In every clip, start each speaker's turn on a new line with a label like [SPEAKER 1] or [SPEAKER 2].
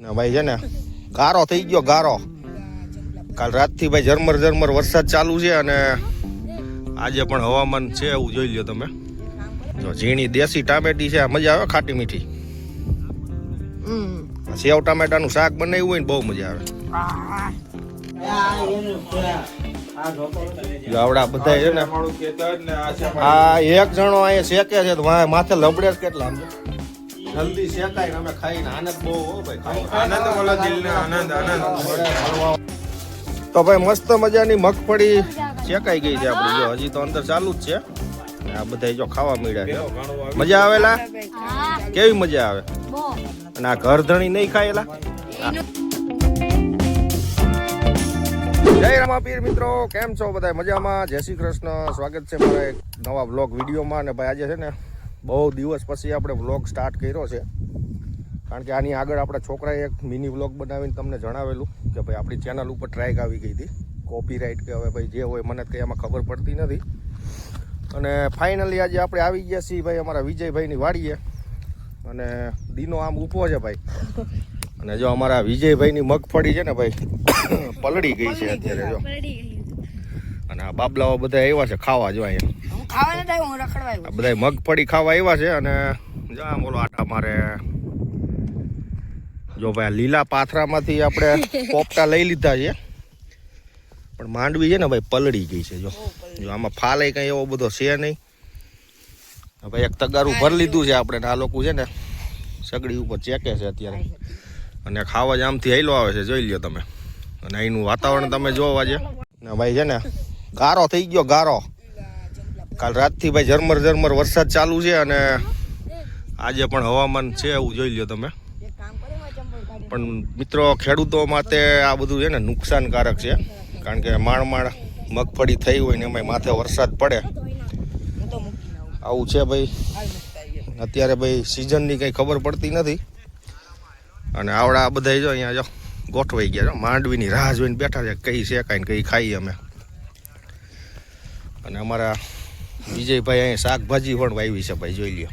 [SPEAKER 1] ને ભાઈ છે ને, ગારો થઈ ગયો, ગારો. કાલ રાતથી ભાઈ ઝરમર ઝરમર વરસાદ ચાલુ છે અને આજે પણ હવામાન છે એવું જોઈ લ્યો તમે. જો ઝીણી દેશી ટામેટી છે મજા આવે ખાટી મીઠી? સેવ ટામેટાનું શાક બનાવ્યું હોય ને બહુ મજા આવે. આવડા બધા છે ને, આ એક જણો અહીંયા શેકે છે, તો માથે લબડે કેટલા. જલ્દી શેકાય ને અમે ખાઈને આનંદ બહુ હો ભાઈ.
[SPEAKER 2] આનંદ મળે દિલને આનંદ આનંદ.
[SPEAKER 1] તો ભાઈ મસ્ત મજાની મગફળી શેકાઈ ગઈ છે આપણી. જો હજી તો અંદર ચાલુ જ છે. આ બધા જો ખાવા મળ્યા છે. મજા આવેલા? કેવી મજા આવે? અને આ ઘર ધણી નહીં ખાયેલા? જય રામાપીર મિત્રો કેમ છો બધા મજામાં? જય શ્રી કૃષ્ણ. સ્વાગત છે મારા એક નવા વ્લોગ વિડીયોમાં. અને ભાઈ આજે છે ને બહુ દિવસ પછી આપણે વ્લોગ સ્ટાર્ટ કર્યો છે. કારણ કે આની આગળ આપણા છોકરાએ એક મિની વ્લોગ બનાવીને તમને જણાવેલું કે ભાઈ આપણી ચેનલ ઉપર ટ્રાઇક આવી ગઈ હતી. કોપીરાઇટ કે હવે ભાઈ જે હોય મને કંઈ એમાં ખબર પડતી નથી. અને ફાઇનલી આજે આપણે આવી ગયા છીએ ભાઈ અમારા વિજયભાઈની વાડીએ. અને દીનો આમ ઊભો છે ભાઈ. અને જો અમારા વિજયભાઈની મગફળી છે ને ભાઈ પલળી ગઈ છે અત્યારે જો. અને આ બાબલાઓ બધા આવ્યા છે ખાવા જો અહીંયા.
[SPEAKER 3] હું ખાવા નથી હું રખડવા આવ્યો
[SPEAKER 1] બધા મગફળી ખાવા આવ્યા છે અને જો ઓલો આટા મારે. જો ભાઈ લીલા પાથરામાંથી આપણે પોપટા લઈ લીધા છે. પણ માંડવી છે ને ભાઈ પલળી ગઈ છે જો. જો આમાં ફાલે કઈ એવો બધો છે નહીં. ભાઈ એક તગારું ભરી લીધું છે આપણે આ લોકો છે ને સગડી ઉપર ચેકે છે અત્યારે. અને ખાવા જ આમથી હેલો આવે છે જોઈ લ્યો તમે. અને અહીંનું વાતાવરણ તમે જોવા જે. ને ભાઈ છે ને ગારો થઈ ગયો, ગારો. કાલ રાતથી ભાઈ ઝરમર ઝરમર વરસાદ ચાલુ છે અને આજે પણ હવામાન છે એવું જોઈ લ્યો તમે. પણ મિત્રો ખેડૂતો માટે આ બધું છે ને નુકસાનકારક છે, કારણ કે માણ માણ મગફળી થઈ હોય ને એમાં માથે વરસાદ પડે.
[SPEAKER 3] આવું
[SPEAKER 1] છે ભાઈ. અત્યારે ભાઈ સિઝનની કંઈ ખબર પડતી નથી. અને આવડા આ બધા જો અહીંયા જો ગોઠવાઈ ગયા જો, માંડવીની રાહ જોઈને બેઠા છે, કઈ છે, કાંઈ કઈ ખાઈએ અમે. અને અમારા વિજયભાઈ અહીંયા શાકભાજી પણ વાવી છે ભાઈ જોઈ લ્યો.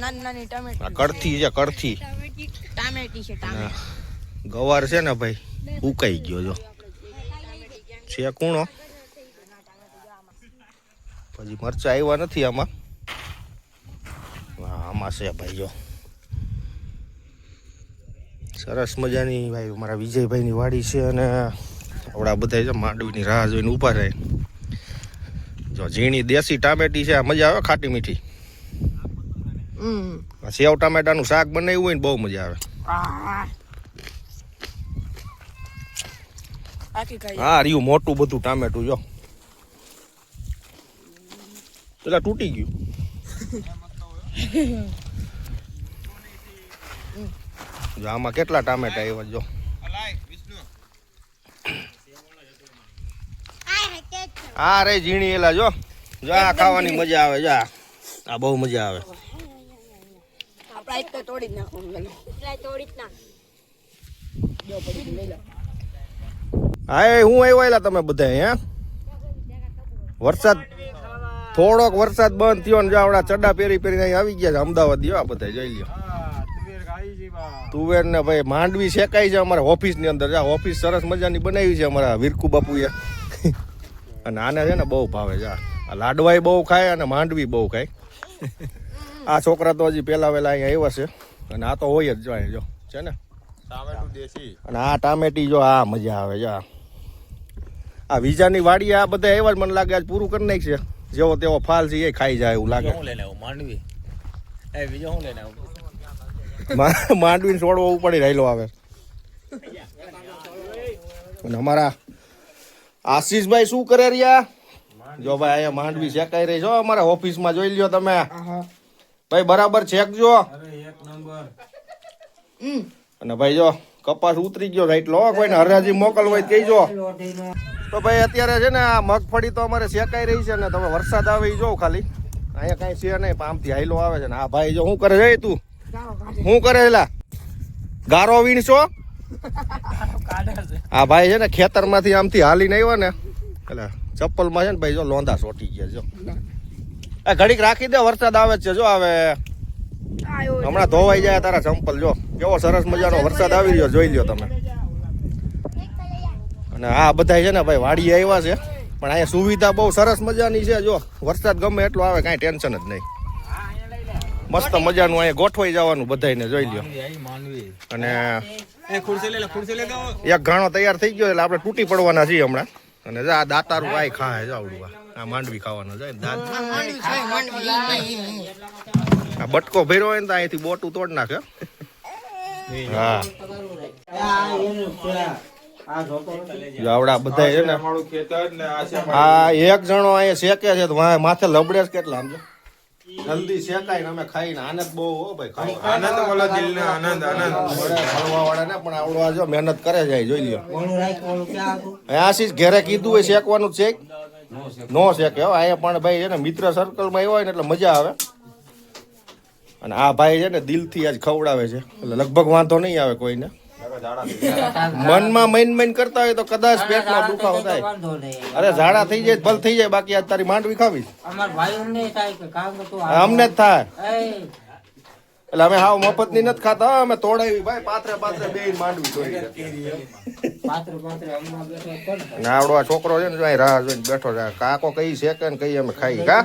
[SPEAKER 3] નાની નાની ટમેટી
[SPEAKER 1] કડથી છે કડથી.
[SPEAKER 3] ટામેટી છે
[SPEAKER 1] ગવાર છે ને ભાઈ ઉકાઈ ગયો જો. છે કૂણો? પછી મરચા આવ્યા નથી આમાં. આમાં છે ભાઈ જો. સરસ મજાની ભાઈ મારા વિજયભાઈની વાડી છે અને આવડા બધા છે માંડવીની રાહ જોઈને ઊભા થાય જો ઝીણી દેશી ટામેટી છે આ મજા આવે ખાટી મીઠી. સેવ ટામેટાનું શાક બનાવ્યું હોય ને બહુ મજા આવે. હા રહ્યું મોટું બધું ટામેટું જો. પેલા તૂટી ગયું. જો આમાં કેટલા ટામેટા આવ્યા જો. હા રે ઝીણી એલા જો. જો આ ખાવાની મજા આવે જો આ. આ બહુ મજા આવે.
[SPEAKER 3] તો તોડી જ નાખવાનું જો પડી લઈ લો.
[SPEAKER 1] હા એ હું આવ્યા એલા તમે બધા હે વરસાદ થોડોક વરસાદ બંધ થયો ને જો આવડા ચड्डा પહેરી પહેરીને અહીં આવી ગયા છે. અમદાવાદ આ બધા જોઈ લ્યો. તુવેર ને ભાઈ માંડવી શેકાઈ છે અમારે ઓફિસની અંદર. જા ઓફિસ સરસ મજાની બનાવી છે અમારા વીરકુ બાપુએ અને આને છે ને બહુ ભાવે છે. આ લાડવાય બહુ ખાય અને માંડવી બહુ ખાય. આ છોકરા તો હજી પહેલા વહેલા અહીંયા આવ્યા છે. અને આ તો હોય જ જાય જો છે ને? અને આ ટામેટી જો આ મજા આવે જો આ વીજાની વાડી આ બધા એવા જ મને લાગે આજ પૂરું કરી નાખશે જેવો તેવો ફાલ છે એ ખાઈ જાય એવું લાગે.
[SPEAKER 2] માંડવી. એ બીજો હું લઈને આવું?
[SPEAKER 1] માંડવીને છોડવો ઉપડી રહેલો આવે. અને અમારા આશીષભાઈ શું કરે રહ્યા? જો ભાઈ અહીંયા માંડવી શેકાઈ રહી છો. અમારા ઓફિસમાં જોઈ લ્યો તમે. ભાઈ બરાબર છેકજો
[SPEAKER 3] હમ.
[SPEAKER 1] અને ભાઈ જો કપાસ ઉતરી ગયો રાઈટ લો કોઈને હરાજી મોકલવો કહીજો. તો ભાઈ અત્યારે છે ને આ મગફળી તો અમારે શેકાઈ રહી છે ને તમે વરસાદ આવે એ જોઉં ખાલી. અહીંયા કાંઈ છે નહીં પણ આમથી હાઈલો આવે છે. ને આ ભાઈ જો શું કરે છે તું? શું કરે એલા ગારો વીણશો? આ ભાઈ છે ને ખેતરમાંથી આમથી હાલીને આવ્યો ને, એટલે ચપ્પલમાં છે ને ભાઈ જો લોંધા સોટી ગયા જો. આ ઘડીક રાખી દે, વરસાદ આવે છે, જો હવે હમણાં ધોવાઈ જાય તારા ચંપલ, જો. કેવો સરસ મજાનો વરસાદ આવી રહ્યો, જોઈ લ્યો તમે. અને આ બધા છે ને ભાઈ વાડી આવ્યા છે, પણ અહીંયા સુવિધા બહુ સરસ મજાની છે, જો. વરસાદ ગમે એટલો આવે, કાંઈ ટેન્શન જ નહીં. મસ્ત મજાનું અહીંયા ગોઠવાઈ જવાનું બધાને જોઈ લ્યો. અને
[SPEAKER 2] એ ખુરશી લે લે, ખુરશી લે દો
[SPEAKER 1] એક ઘાણો તૈયાર થઈ ગયો એટલે આપણે તૂટી પડવાના છીએ હમણાં. અને જા આ દાતારું આય ખાય જાવડું આ. માંડવી ખાવાનો જાય આ બટકો ભર્યો હોય ને તો અહીંથી બોટું તોડ નાખે. હા. જો આવડા બધા છે ને.
[SPEAKER 2] અમારું ખેતર ને આ
[SPEAKER 1] એક જણો અહીંયા શેકે છે તો માથે લબડે કેટલા સમજો? જલ્દી શેકાય ને અમે ખાઈને આનંદ બહુ હો ભાઈ
[SPEAKER 2] આનંદ વાળા દિલ ને આનંદ આનંદ.
[SPEAKER 1] વાળા ને પણ આવડો આ જો મહેનત કરે જાય જોઈ લ્યો. અહીંયા આશીષ ઘેરે કીધું હોય શેકવાનું જ શેક? નો શેકે હો અહીંયા પણ ભાઈ છે ને મિત્ર સર્કલમાં આવ્યો હોય ને એટલે મજા આવે. અને આ ભાઈ છે ને દિલથી આજ ખવડાવે છે. એટલે લગભગ વાંધો નહીં આવે કોઈને. મનમાં મૈન મૈન કરતા હોય તો કદાચ પેટમાં દુખાવો થાય. અરે ઝાડા થઈ જાય ભલ થઈ જાય બાકી આજ તારી માંડવી ખાવી
[SPEAKER 4] અમાર ભાઈઓને થાય કે કામ તો તું
[SPEAKER 1] અમને જ થાય. એટલે અમે હાવ મફતની નથી ખાતા અમે તોડાવી ભાઈ પાત્રે પાત્રે બે માંડવી તોડી
[SPEAKER 4] પાત્ર પાત્ર હમણાં બેઠો કોણ
[SPEAKER 1] ને આવડો આ છોકરો છે ને જો અહીં રાહ જોઈને બેઠો છે. કાકો કઈ શેકે કે કઈ અમે ખાઈ કા?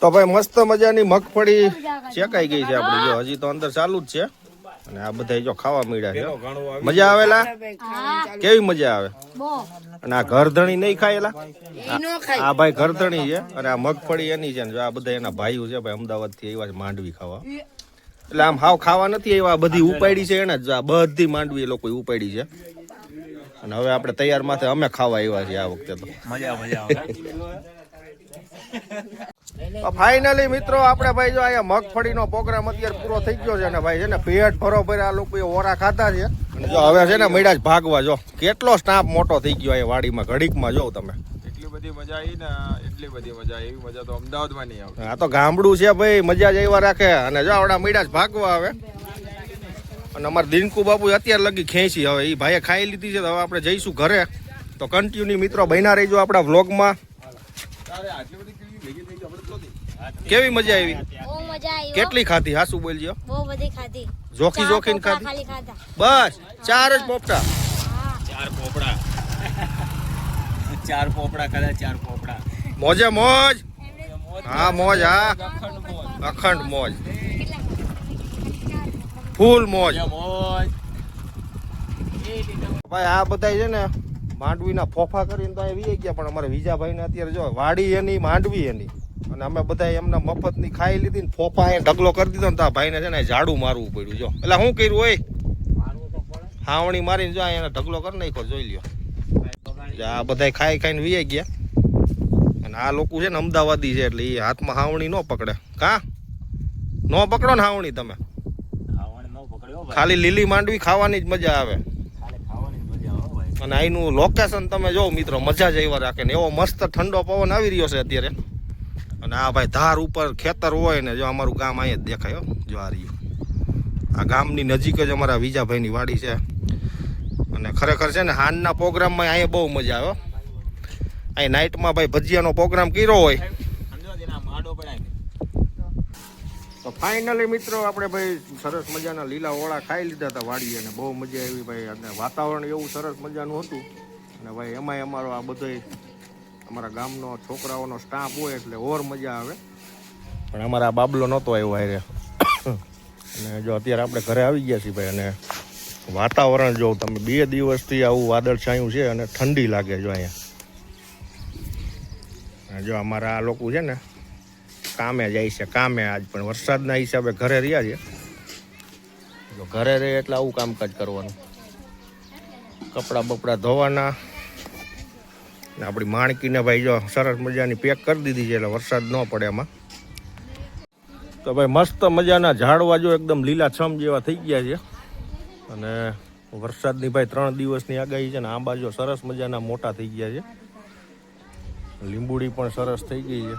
[SPEAKER 1] તો ભાઈ મસ્ત મજાની મગફળી ચેકાઈ ગઈ છે આપણી જો. હજી તો અંદર ચાલુ જ છે. અને આ બધા જો ખાવા મળ્યા છે. મજા આવેલા? કેવી મજા આવે? અને આ ઘરધણી નહીં ખાયેલા? આ ભાઈ ઘરધણી છે અને આ મગફળી એની છે ને જો આ બધા એના ભાઈઓ છે ભાઈ અમદાવાદથી આવ્યા છે માંડવી ખાવા. એટલે આમ હાવ ખાવા નથી આવ્યા બધી ઉપાડી છે એને જ. આ બધી માંડવી એ લોકો ઉપાડી છે. અને હવે આપણે તૈયાર માથે અમે ખાવા આવ્યા છીએ આ વખતે તો.
[SPEAKER 2] મજા મજા
[SPEAKER 1] ફાઇનલી મિત્રો આપણે ભાઈ જો અહીંયા મગફળીનો પ્રોગ્રામ અત્યારે પૂરો થઈ ગયો છે ને ભાઈ છે ને પેટ ભરો ભરે આ લોકો ઓરા ખાતા છે. અને જો હવે છે ને મળ્યા જ ભાગવા જો કેટલો સ્ટાફ મોટો થઈ ગયો અહીંયા વાડીમાં ઘડીકમાં જો તમે.
[SPEAKER 2] એટલી બધી મજા આવી ને એટલી બધી મજા એવી મજા તો અમદાવાદમાં નહીં આવતી.
[SPEAKER 1] આ તો ગામડું છે ભાઈ મજા જ એવા રાખે. અને જો આવડા મળ્યા જ ભાગવા આવે અને અમારા દિનકુ બાપુ અત્યારે લગી ખેંચી હવે. એ ભાઈએ ખાઈ લીધી છે તો હવે આપણે જઈશું ઘરે. તો કન્ટિન્યુ મિત્રો બન્યા રહીજો આપણા વ્લોગમાં
[SPEAKER 2] આટલી બધી ભેગી થઈ.
[SPEAKER 1] કેવી મજા આવી?
[SPEAKER 5] બહુ મજા આવી
[SPEAKER 1] કેટલી ખાધી? હાસુ બોલજો.
[SPEAKER 5] બહુ બધી ખાધી.
[SPEAKER 1] જોખી જોખીને ખાધી?
[SPEAKER 5] ખાલી ખાધા.
[SPEAKER 1] બસ ચાર જ પોપડા.
[SPEAKER 2] ચાર પોપડા. ચાર પોપડા ખાધા ચાર પોપડા.
[SPEAKER 1] મોજે મોજ. હા મોજ હા. અખંડ મોજ. ફૂલ મોજ.
[SPEAKER 2] મોજ
[SPEAKER 1] ભાઈ આ બધા છે ને માંડવીના ફોફા કરીને તો આવી ગયા પણ અમારે વિજાભાઈને અત્યારે જો વાડી એની માંડવી એની. અને અમે બધા એમના મફતની ખાઈ લીધી ને ફોફા અહીંયા ઢગલો કરી દીધો ને તા ભાઈને છે ને ઝાડું મારવું પડ્યું જો. એટલે શું કર્યું હોય? હાવણી મારીને જો એને ઢગલો કરી નાખ્યો જોઈ લ્યો. આ બધા ખાઈ ખાઈને વી ગયા. અને આ લોકો છે ને અમદાવાદી છે એટલે એ હાથમાં હાવણી ન પકડે. કા? ન પકડો ને હાવણી તમે. ખાલી લીલી માંડવી ખાવાની જ મજા આવે.
[SPEAKER 2] ખાવાની મજા આવે
[SPEAKER 1] અને અહીંનું લોકેશન તમે જો મિત્રો મજા જ એવા રાખે ને. એવો મસ્ત ઠંડો પવન આવી રહ્યો છે અત્યારે. અને આ ભાઈ ધાર ઉપર ખેતર હોય ને જો અમારું ગામ અહીંયા જ દેખાય જો આ ગામની નજીક જ અમારા વિજાભાઈની વાડી છે. અને ખરેખર છે ને હાનના પ્રોગ્રામમાં અહીંયા બહુ મજા આવ્યો અહીં નાઇટમાં ભાઈ ભજીયાનો પ્રોગ્રામ કર્યો હોય. તો ફાઇનલી મિત્રો આપણે ભાઈ સરસ મજાના લીલા ઓળા ખાઈ લીધા હતા વાડીએ અને બહુ મજા આવી ભાઈ. અને વાતાવરણ એવું સરસ મજાનું હતું. અને ભાઈ એમાંય અમારો આ બધો અમારા ગામનો છોકરાઓનો સ્ટાફ હોય એટલે ઓર મજા આવે. પણ અમારા બાબલો નહોતો આવ્યો હારે. અને જો અત્યારે આપણે ઘરે આવી ગયા છીએ ભાઈ, અને વાતાવરણ જો તમે બે દિવસથી આવું વાદળ છાયું છે અને ઠંડી લાગે જો અહીંયા. જો અમારા આ લોકો છે ને, કામે જાય છે, કામે આજ પણ વરસાદના હિસાબે ઘરે રહ્યા છે. જો ઘરે રહે એટલે આવું કામકાજ કરવાનું. કપડાં બપડા ધોવાના આપણી માણકીને ભાઈ જો સરસ મજાની પેક કરી દીધી છે એટલે વરસાદ ન પડે એમાં તો ભાઈ મસ્ત મજાના ઝાડવા જો એકદમ લીલાછમ જેવા થઈ ગયા છે. અને વરસાદની ભાઈ ત્રણ દિવસની આગાહી છે ને આંબા જો સરસ મજાના મોટા થઈ ગયા છે. લીંબુડી પણ સરસ થઈ ગઈ છે.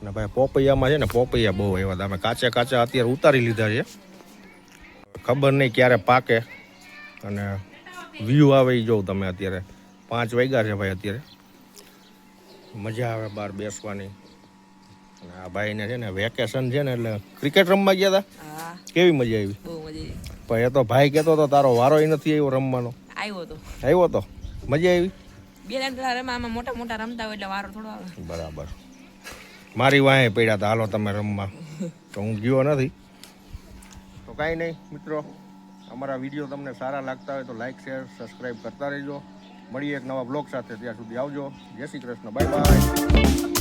[SPEAKER 1] અને ભાઈ પોપૈયામાં છે ને પોપૈયા બહુ એવા અમે કાચા કાચા અત્યારે ઉતારી લીધા છે. ખબર નહીં ક્યારે પાકે. અને વ્યૂ આવે એ જોઉં તમે અત્યારે. પાંચ વાગ્યા છે ભાઈ અત્યારે. મજા આવે બહાર બેસવાની. આ ભાઈને છે ને વેકેશન છે ને એટલે ક્રિકેટ રમવા ગયા હતા કેવી મજા આવી? પણ એ તો ભાઈ કહેતો હતો તારો વારો નથી આવ્યો રમવાનો.
[SPEAKER 6] આવ્યો તો.
[SPEAKER 1] આવ્યો તો. મજા આવી?
[SPEAKER 6] બે ત્રણ પેલા મોટા મોટા રમતા હોય એટલે વારો થોડો આવે.
[SPEAKER 1] બરાબર. મારી વાંહે પડ્યા હતા હાલો તમે રમવા. તો હું ગયો નથી. તો કાંઈ નહીં મિત્રો. અમારા વીડિયો તમને સારા લાગતા હોય તો લાઈક શેર સબસ્ક્રાઈબ કરતા રહેજો. મળીએ એક નવા બ્લોગ સાથે. ત્યાં સુધી આવજો. જય શ્રી કૃષ્ણ. Bye bye